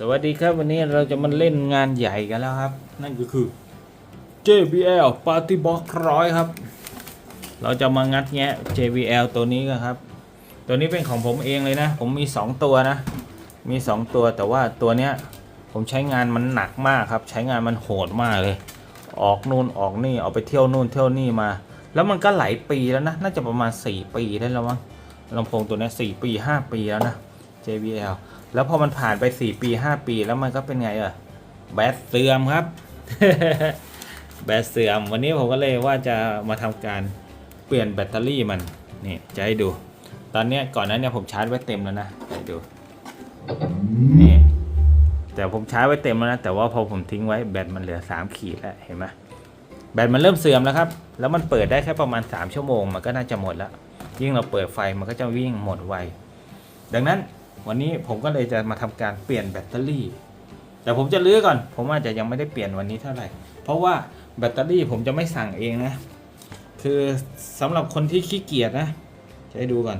สวัสดีครับวันนี้เราจะมาเล่นงานใหญ่กันแล้วครับ นั่นก็คือ JBL Party Box ร้อยครับ เราจะมางัดแงะ JBL ตัวนี้กันครับ ตัวนี้เป็นของผมเองเลยนะ ผมมี 2 ตัวนะ มี 2 ตัวแต่ว่าตัวเนี้ยผมใช้งานมันหนักมากครับ ใช้งานมันโหดมากเลย ออกนู่นออกนี่เอาไปเที่ยวนู่นเที่ยวนี่มา แล้วมันก็หลายปีแล้วนะ น่าจะประมาณ 4 ปีได้แล้วมั้งลำโพงตัวนี้4ปี 5 ปีแล้วนะ JBL แล้วพอมันผ่านไป4ปี5ปีแล้วมันก็เป็นไงอะแบตเสื่อมครับ แบตเสื่อม วันนี้ผมก็เลยว่าจะมาทำการเปลี่ยนแบตเตอรี่มันนี่จะให้ดู ตอนนี้ก่อนนั้นเนี่ยผมชาร์จไว้เต็มแล้วนะให้ดูนี่แต่ผมชาร์จไว้เต็มแล้วนะแต่ว่าพอผมทิ้งไว้แบตมันเหลือ3ขีดแล้วเห็นไหมแบตมันเริ่มเสื่อมแล้วครับ แล้วมันเปิดได้แค่ประมาณ 3 ชั่วโมง มันก็น่าจะหมดแล้ว ยิ่งเราเปิดไฟมันก็จะวิ่งหมดไว ดังนั้น วันนี้ผมก็เลยจะมาทำการเปลี่ยนแบตเตอรี่ แต่ผมจะลื้อก่อน ผมอาจจะยังไม่ได้เปลี่ยนวันนี้เท่าไหร่ เพราะว่าแบตเตอรี่ผมจะไม่สั่งเองนะ คือสำหรับคนที่ขี้เกียจนะจะให้ดูก่อน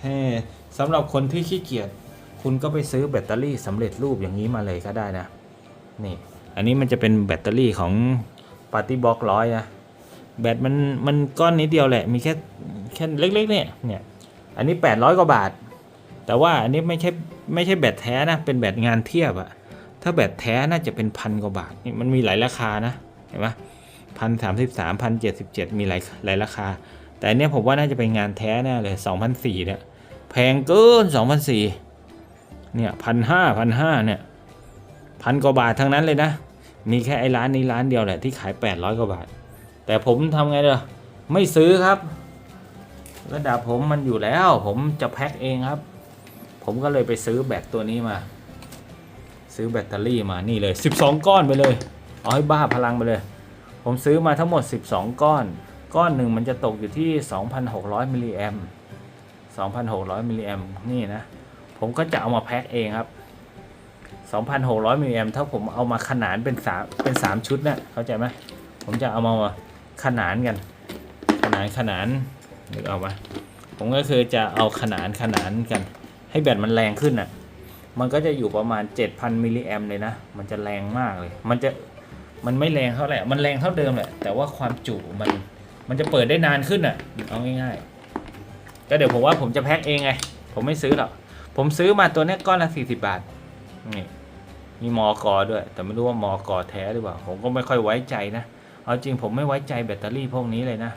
เฮ้สำหรับคนที่ขี้เกียจคุณก็ไปซื้อแบตเตอรี่สำเร็จรูปอย่างนี้มาเลยก็ได้นะนี่อันนี้มันจะเป็นแบตเตอรี่ของ Party Box ร้อยนะแบตมันมันก้อนนิดเดียวแหละ มีแค่แค่เล็กๆเนี่ยเนี่ย อันนี้ 800 กว่าบาท แต่ว่าอันนี้ไม่ใช่ไม่ใช่แบตแท้นะ เป็นแบตงานเทียบอะถ้าแบตแท้น่าจะเป็นพันกว่าบาทนี่มันมีหลายราคานะเห็นปะพันสามสิบสามพันเจ็ดสิบเจ็ดมีหลายหลายราคา แต่อันเนี้ยผมว่าน่าจะเป็นงานแท้แน่เลยสองพันสี่เนี่ยแพงเกินสองพันสี่เนี่ยพันห้าพันห้าเนี่ยพันกว่าบาททั้งนั้นเลยนะ มีแค่ไอ้ร้านนี้ร้านเดียวแหละที่ขายแปดร้อยกว่าบาท แต่ผมทำไงเด้อไม่ซื้อครับ ระดับผมมันอยู่แล้ว ผมจะแพ็คเองครับ ผมก็เลยไปซื้อแบตตัวนี้มา ซื้อแบตเตอรี่มานี่เลย 12 ก้อนไปเลย เอาให้บ้าพลังไปเลย ผมซื้อมาทั้งหมด 12 ก้อน ก้อนหนึ่งมันจะตกอยู่ที่ 2,600มิลลิแอม2,600มิลลิแอมนี่นะ ผมก็จะเอามาแพ็คเองครับ 2,600มิลลิแอมถ้าผมเอามาขนานเป็นสามเป็นสามชุดเนะี่ยเข้าใจไหมผมจะเอามาขนานกัน ขนานขนานนึกเอาไหมผมก็คือจะเอาขนานขนานกัน ให้แบตมันแรงขึ้นอะ มันก็จะอยู่ประมาณ 7,000มิลลิแอมเลยนะ มันจะแรงมากเลย มันจะ มันไม่แรงเท่าไหร่ มันแรงเท่าเดิมแหละ แต่ว่าความจุมัน มันจะเปิดได้นานขึ้นอะ เอาง่ายๆ ก็เดี๋ยวผมว่าผมจะแพ็คเองไง ผมไม่ซื้อหรอก ผมซื้อมาตัวนี้ก้อนละ 40 บาท นี่ มีมอกอด้วย แต่ไม่รู้ว่ามอกอแท้หรือเปล่า ผมก็ไม่ค่อยไว้ใจนะ เอาจริงผมไม่ไว้ใจแบตเตอรี่พวกนี้เลยนะ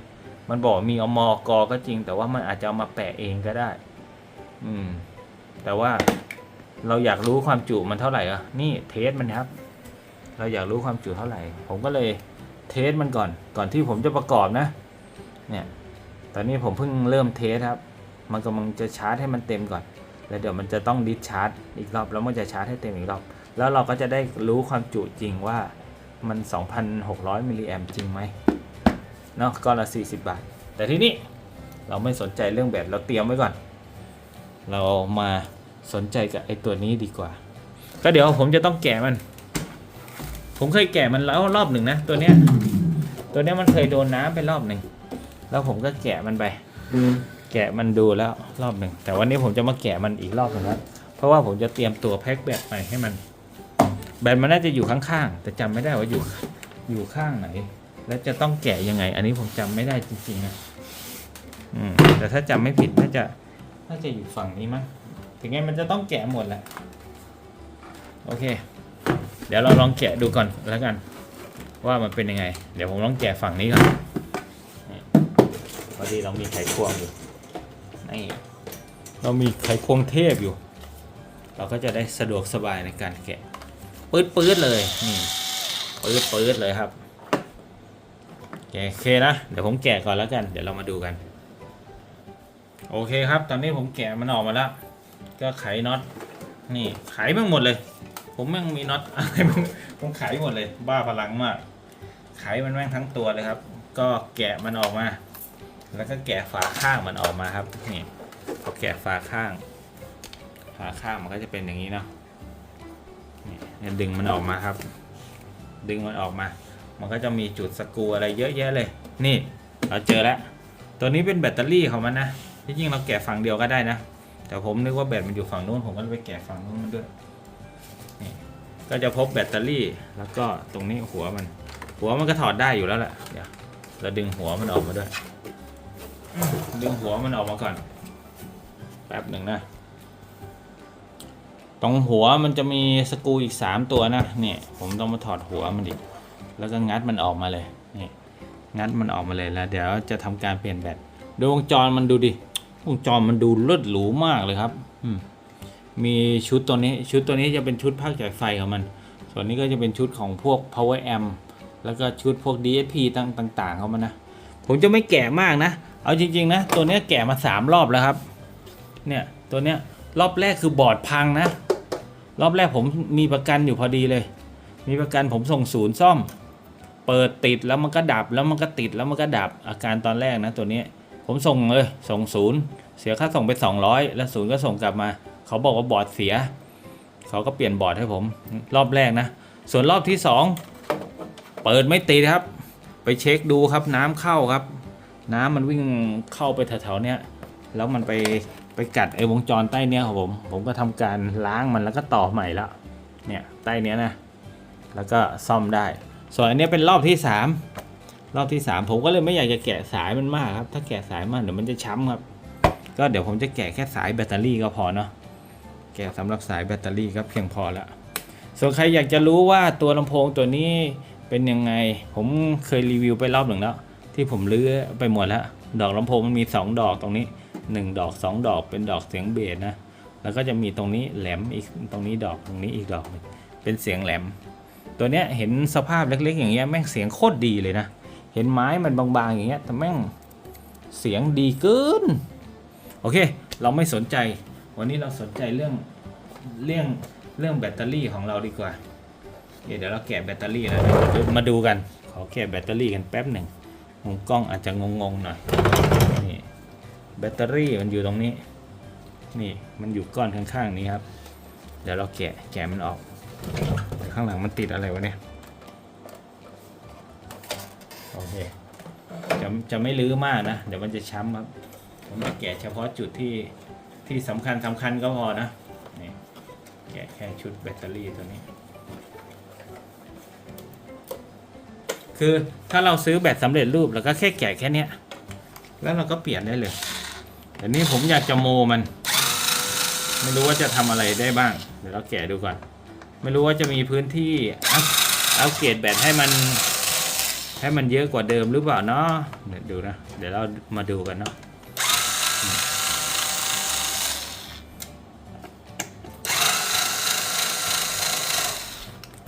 มันบอกมีเอามอกอก็จริง แต่ว่ามันอาจจะเอามาแปะเองก็ได้ อืม แต่ว่าเราอยากรู้ความจุมันเท่าไหร่อะนี่เทสมันครับ เราอยากรู้ความจุเท่าไหร่ ผมก็เลยเทสมันก่อน ก่อนที่ผมจะประกอบนะ เนี่ย ตอนนี้ผมเพิ่งเริ่มเทสครับ มันกำลังจะชาร์จให้มันเต็มก่อน แล้วเดี๋ยวมันจะต้องดิสชาร์จอีกรอบ แล้วมันจะชาร์จให้เต็มอีกรอบ แล้วเราก็จะได้รู้ความจุจริงว่ามัน 2,600มิลลิแอมจริงไหมเนาะก้อนละ 40 บาท แต่ที่นี่เราไม่สนใจเรื่องแบต เราเตรียมไว้ก่อน เรามา สนใจกับไอ้ตัวนี้ดีกว่า ก็เดี๋ยวผมจะต้องแกะมัน ผมเคยแกะมันแล้วรอบหนึ่งนะตัวเนี้ย ตัวเนี้ยมันเคยโดนน้ำไปรอบหนึ่งแล้วผมก็แกะมันไปแกะมันดูแล้วรอบหนึ่งแต่วันนี้ผมจะมาแกะมันอีกรอบหนึ่งแล้วเพราะว่าผมจะเตรียมตัวแพ็คแบตใหม่ให้มัน แบตมันน่าจะอยู่ข้างๆ แต่จำไม่ได้ว่าอยู่อยู่ข้างไหน และจะต้องแกะยังไง อันนี้ผมจำไม่ได้จริงๆนะอืมแต่ถ้าจำไม่ผิดน่าจะน่าจะอยู่ฝั่งนี้มั้ง ถึงไงมันจะต้องแกะหมดแหละโอเค เดี๋ยวเราลองแกะดูก่อนแล้วกัน ว่ามันเป็นยังไง เดี๋ยวผมลองแกะฝั่งนี้ก่อนนี่พอดีเรามีไขควงอยู่นี่เรามีไขควงเทพอยู่ เราก็จะได้สะดวกสบายในการแกะปื๊ดปื๊ดเลยนี่ปื๊ดปื๊ดเลยครับโอเคโอเคนะเดี๋ยวผมแกะก่อนแล้วกัน เดี๋ยวเรามาดูกัน โอเคครับ ตอนนี้ผมแกะมันออกมาแล้ว ก็ไขน็อตนี่ไขแม่งหมดเลย ผมแม่งมีน็อตอะไรผมไขหมดเลย บ้าพลังมากไขมันแม่งทั้งตัวเลยครับ ก็แกะมันออกมา แล้วก็แกะฝาข้างมันออกมาครับนี่พอแกะฝาข้าง ฝาข้างมันก็จะเป็นอย่างนี้เนาะนี่นดึงมันออกมาครับ ดึงมันออกมา มันก็จะมีจุดสกูอะไรเยอะแยะเลย นี่เราเจอแล้วตัวนี้เป็นแบตเตอรี่ของมันนะที่จริงเราแกะฝั่งเดียวก็ได้นะ แต่ผมนึกว่าแบตมันอยู่ฝั่งนู้นผมก็ไปแกะฝั่งนู้นมันด้วยนี่ก็จะพบแบตเตอรี่แล้วก็ตรงนี้หัวมัน หัวมันก็ถอดได้อยู่แล้วแหละเดี๋ยวเราดึงหัวมันออกมาด้วย ดึงหัวมันออกมาก่อน แป๊บหนึ่งนะ ตรงหัวมันจะมีสกรูอีก 3 ตัวนะเนี่ยผมต้องมาถอดหัวมันอีก แล้วก็งัดมันออกมาเลยนี่งัดมันออกมาเลยแล้ว เดี๋ยวจะทำการเปลี่ยนแบตดูวงจรมันดูดิ วงจรมันดูเลิศหรูมากเลยครับมีชุดตัวนี้ชุดตัวนี้จะเป็นชุดภาคจ่ายไฟของมัน ส่วนนี้ก็จะเป็นชุดของพวก power amp แล้วก็ชุดพวก DSP ต่างต่างๆของมันนะ ผมจะไม่แก่มากนะ เอาจริง ๆ นะ ตัวนี้แก่มาสามรอบแล้วครับ เนี่ยตัวนี้รอบแรกคือบอร์ดพังนะ รอบแรกผมมีประกันอยู่พอดีเลย มีประกันผมส่งศูนย์ซ่อม เปิดติดแล้วมันก็ดับแล้วมันก็ติดแล้วมันก็ดับอาการตอนแรกนะตัวนี้ ผมส่งเลยส่งศูนย์เสียค่าส่งไป 200 แล้วศูนย์ก็ส่งกลับมา เขาบอกว่าบอร์ดเสีย เขาก็เปลี่ยนบอร์ดให้ผมรอบแรกนะ ส่วนรอบที่ 2 เปิดไม่ติดครับ ไปเช็คดูครับน้ำเข้าครับ น้ำมันวิ่งเข้าไปแถวๆเนี้ยแล้วมันไปไปกัดไอ้วงจรใต้เนี้ยของผม ผมก็ทำการล้างมันแล้วก็ต่อใหม่แล้วเนี่ยใต้เนี้ยนะ แล้วก็ซ่อมได้ ส่วนอันนี้เป็นรอบที่สาม รอบที่สามผมก็เลยไม่อยากจะแกะสายมันมากครับ ถ้าแกะสายมากเดี๋ยวมันจะช้ำครับ ก็เดี๋ยวผมจะแกะแค่สายแบตเตอรี่ก็พอเนาะแกะสำหรับสายแบตเตอรี่ก็เพียงพอละส่วนใครอยากจะรู้ว่าตัวลำโพงตัวนี้เป็นยังไง ผมเคยรีวิวไปรอบหนึ่งแล้วที่ผมลื้อไปหมดแล้วดอกลำโพงมันมี 2 ดอกตรงนี้ 1 ดอก 2 ดอกเป็นดอกเสียงเบสนะ แล้วก็จะมีตรงนี้แหลมอีกตรงนี้ดอกตรงนี้อีกดอกเป็นเสียงแหลม ตัวเนี้ยเห็นสภาพเล็กๆ อย่างเงี้ยแม่งเสียงโคตรดีเลยนะ เห็นไม้มันบางๆอย่างเงี้ยแต่แม่งเสียงดีเกินโอเค เราไม่สนใจ วันนี้เราสนใจเรื่องเรื่องเรื่องแบตเตอรี่ของเราดีกว่าเดี๋ยวเราแกะแบตเตอรี่แล้วมาดูกัน ขอแกะแบตเตอรี่กันแป๊บหนึ่งมุมกล้องอาจจะงงๆหน่อยนี่แบตเตอรี่มันอยู่ตรงนี้ นี่มันอยู่ก้อนข้างๆนี้ครับ เดี๋ยวเราแกะแกะมันออก ข้างหลังมันติดอะไรวะเนี่ย โอเคจะจะไม่ลื้อมากนะ เดี๋ยวมันจะช้ำครับ ผมจะแกะเฉพาะจุดที่ที่สำคัญสำคัญก็พอนะนี่แกะแค่ชุดแบตเตอรี่ตัวนี้ คือถ้าเราซื้อแบตสำเร็จรูปเราก็แค่แกะแค่เนี้ยแล้วเราก็เปลี่ยนได้เลยแต่นี้ผมอยากจะโมมัน ไม่รู้ว่าจะทำอะไรได้บ้าง เดี๋ยวเราแกะดูก่อน ไม่รู้ว่าจะมีพื้นที่อัพอัปเกรดแบตให้มัน ให้มันเยอะกว่าเดิมหรือเปล่าเนาะเดี๋ยวดูนะ เดี๋ยวเรามาดูกันเนาะ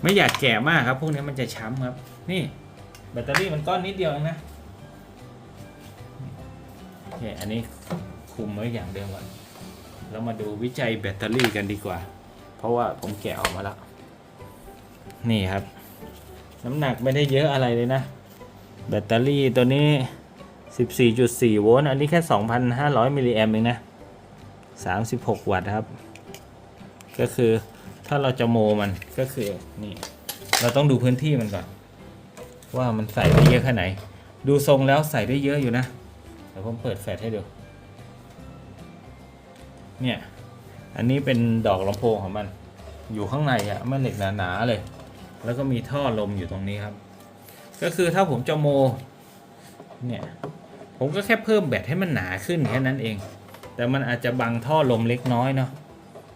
ไม่อยากแก่มากครับ พวกนี้มันจะช้ำครับ นี่ แบตเตอรี่มันก้อนนิดเดียวนะโอเคอันนี้คุมไว้อย่างเดิมก่อนแล้วมาดูวิจัยแบตเตอรี่กันดีกว่า เพราะว่าผมแกะออกมาแล้ว นี่ครับ น้ำหนักไม่ได้เยอะอะไรเลยนะ แบตเตอรี่ตัวนี้ 14.4 โวลต์ อันนี้แค่ 2,500 มิลลิแอมป์เองนะ 36 วัตต์ครับ ก็คือถ้าเราจะโมมันก็คือนี่ เราต้องดูพื้นที่มันก่อน ว่ามันใส่ได้เยอะแค่ไหน ดูทรงแล้วใส่ได้เยอะอยู่นะเดี๋ยวผมเปิดแฟลชให้ดู เนี่ย อันนี้เป็นดอกลำโพงของมัน อยู่ข้างในอะ่ะแม่เหล็กหนาๆเลย แล้วก็มีท่อลมอยู่ตรงนี้ครับ ก็คือถ้าผมจะโมเนี่ยผมก็แค่เพิ่มแบตให้มันหนาขึ้นแค่นั้นเอง แต่มันอาจจะบังท่อลมเล็กน้อยเนาะ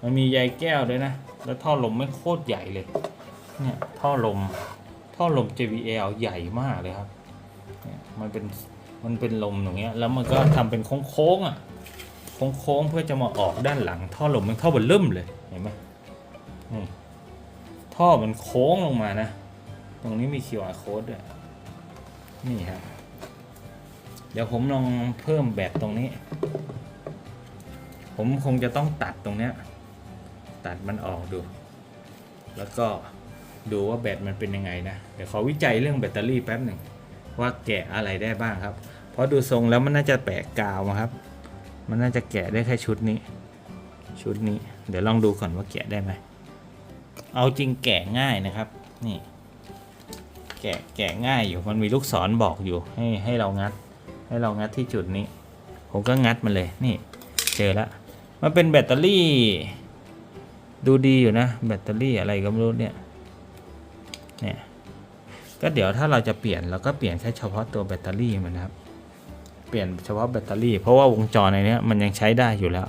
มันมีใยแก้วด้วยนะ แล้วท่อลมไม่โคตรใหญ่เลยเนี่ยท่อลมท่อลม JBL ใหญ่มากเลยครับเนี่ยมันเป็นมันเป็นลมอย่างเงี้ยแล้วมันก็ทำเป็นโค้งๆอะโค้งๆเพื่อจะมาออกด้านหลัง ท่อลมมันท่อเบนเริ่มเลยเห็นไหมนี่ท่อมันโค้งลงมานะ ตรงนี้มี QR code ด้วย นี่ครับ เดี๋ยวผมลองเพิ่มแบตตรงนี้ ผมคงจะต้องตัดตรงเนี้ย ตัดมันออกดู แล้วก็ดูว่าแบตมันเป็นยังไงนะ เดี๋ยวขอวิจัยเรื่องแบตเตอรี่แป๊บหนึ่ง ว่าแกะอะไรได้บ้างครับ เพราะดูทรงแล้วมันน่าจะแปะกาวมาครับ มันน่าจะแกะได้แค่ชุดนี้ ชุดนี้ เดี๋ยวลองดูก่อนว่าแกะได้ไหม เอาจริงแกะง่ายนะครับ นี่ แกะแกะง่ายอยู่มันมีลูกศรบอกอยู่ให้ให้เรางัด ให้เรางัดที่จุดนี้ ผมก็งัดมันเลยนี่เจอแล้วมันเป็นแบตเตอรี่ ดูดีอยู่นะ แบตเตอรี่อะไรก็ไม่รู้เนี่ยเนี่ยก็เดี๋ยวถ้าเราจะเปลี่ยนเราก็เปลี่ยนแค่เฉพาะตัวแบตเตอรี่มันนะครับ เปลี่ยนเฉพาะแบตเตอรี่ เพราะว่าวงจรในนี้มันยังใช้ได้อยู่แล้ว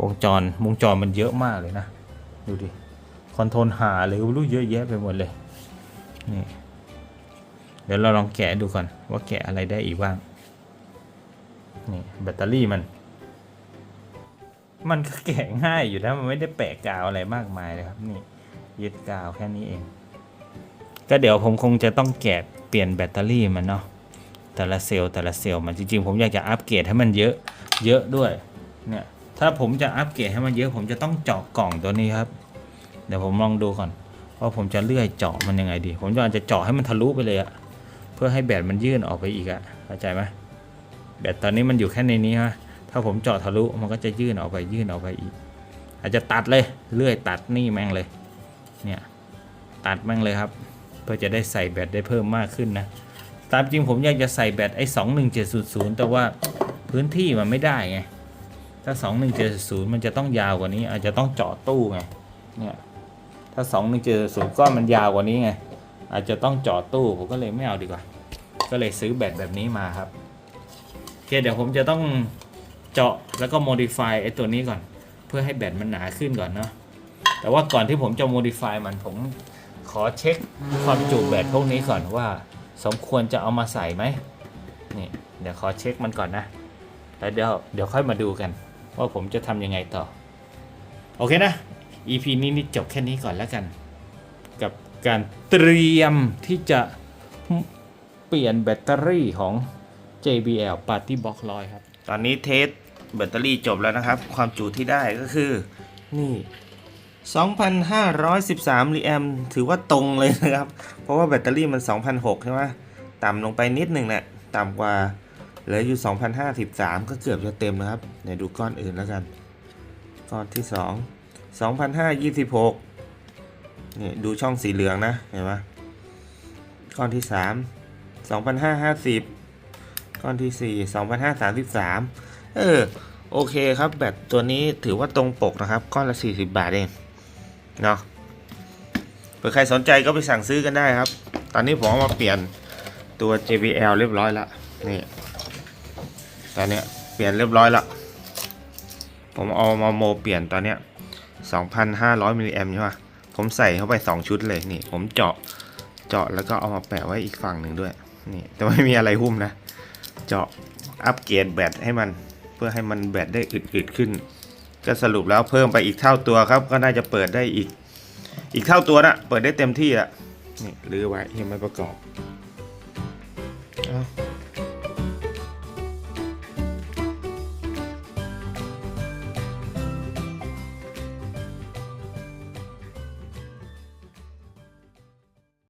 วงจรวงจรมันเยอะมากเลยนะ ดูดิคอนโทรลหาเลยก็ไม่รู้เยอะแยะไปหมดเลยนี่ เดี๋ยวเราลองแกะดูก่อนว่าแกะอะไรได้อีกบ้าง นี่แบตเตอรี่มัน มันก็แกะง่ายอยู่นะมันไม่ได้แปะกาวอะไรมากมายเลยครับนี่ยึดกาวแค่นี้เอง ก็เดี๋ยวผมคงจะต้องแกะเปลี่ยนแบตเตอรี่มันเนาะแต่ละเซลล์แต่ละเซลล์มันจริงๆ ผมอยากจะอัปเกรดให้มันเยอะเยอะด้วยเนี่ยถ้าผมจะอัปเกรดให้มันเยอะ ผมจะต้องเจาะกล่องตัวนี้ครับ เดี๋ยวผมลองดูก่อนว่าผมจะเลื่อยเจาะมันยังไงดี ผมจะอาจจะเจาะให้มันทะลุไปเลยอะ เพื่อให้แบตมันยื่นออกไปอีกอะเข้าใจไหมแบตตอนนี้มันอยู่แค่ในนี้ฮะถ้าผมเจาะทะลุมันก็จะยื่นออกไปยื่นออกไปอีก อาจจะตัดเลยเลื่อยตัดนี่แม่งเลยเนี่ยตัดแม่งเลยครับ เพื่อจะได้ใส่แบตได้เพิ่มมากขึ้นนะตามจริงผมอยากจะใส่แบตไอ้สองหนึ่งเจ็ดศูนย์แต่ว่าพื้นที่มันไม่ได้ไงถ้าสองหนึ่งเจ็ดศูนย์มันจะต้องยาวกว่านี้ อาจจะต้องเจาะตู้ไง เนี่ย ถ้าสองหนึ่งเจ็ดศูนย์ก้อนมันยาวกว่านี้ไง อาจจะต้องเจาะตู้ผมก็เลยไม่เอาดีกว่า ก็เลยซื้อแบตแบบนี้มาครับโอเคเดี๋ยวผมจะต้องเจาะแล้วก็ modify ไอ้ตัวนี้ก่อน เพื่อให้แบตมันหนาขึ้นก่อนเนาะแต่ว่าก่อนที่ผมจะ modify มันผมขอเช็คความจุแบตพวกนี้ก่อนว่า สมควรจะเอามาใส่ไหมนี่เดี๋ยวขอเช็คมันก่อนนะแล้วเดี๋ยวเดี๋ยวค่อยมาดูกัน ว่าผมจะทำยังไงต่อ โอเคนะ EP นี้นี่จบแค่นี้ก่อนแล้วกัน กับ การเตรียมที่จะเปลี่ยนแบตเตอรี่ของ JBL Party Box 100 ครับ ตอนนี้เทสแบตเตอรี่จบแล้วนะครับ ความจุที่ได้ก็คือ นี่ 2,513มิลลิแอมถือว่าตรงเลยนะครับ เพราะว่าแบตเตอรี่มัน 2,006 ใช่ไหมต่ำลงไปนิดหนึ่งแหละ ต่ำกว่า เหลืออยู่ 2,053 ก็เกือบจะเต็มนะครับเดี๋ยวดูก้อนอื่นแล้วกัน ก้อนที่ 2 2,526 นี่ดูช่องสีเหลืองนะ เห็นไหมก้อนที่ 3 2,550 ก้อนที่ 4 2,533 เออ โอเคครับ แบตตัวนี้ถือว่าตรงปกนะครับ ก้อนละ 40 บาทเอง เนาะเผื่อใครสนใจก็ไปสั่งซื้อกันได้ครับ ตอนนี้ผมเอามาเปลี่ยนตัว JBL เรียบร้อยแล้วนี่ตอนเนี้ยเปลี่ยนเรียบร้อยแล้วผมเอามาโมเปลี่ยนตอนเนี้ย2,500มิลลิแอมใช่ปะ ผมใส่เข้าไป2ชุดเลยนี่ ผมเจาะเจาะแล้วก็เอามาแปะไว้อีกฝั่งหนึ่งด้วยนี่แต่ไม่มีอะไรหุ้มนะ เจาะอัปเกรดแบตให้มัน เพื่อให้มันแบตได้อึดๆขึ้น ก็สรุปแล้วเพิ่มไปอีกเท่าตัวครับ ก็น่าจะเปิดได้อีก อีกเท่าตัวนะเปิดได้เต็มที่อะนี่รื้อไว้ยังไม่ประกอบอา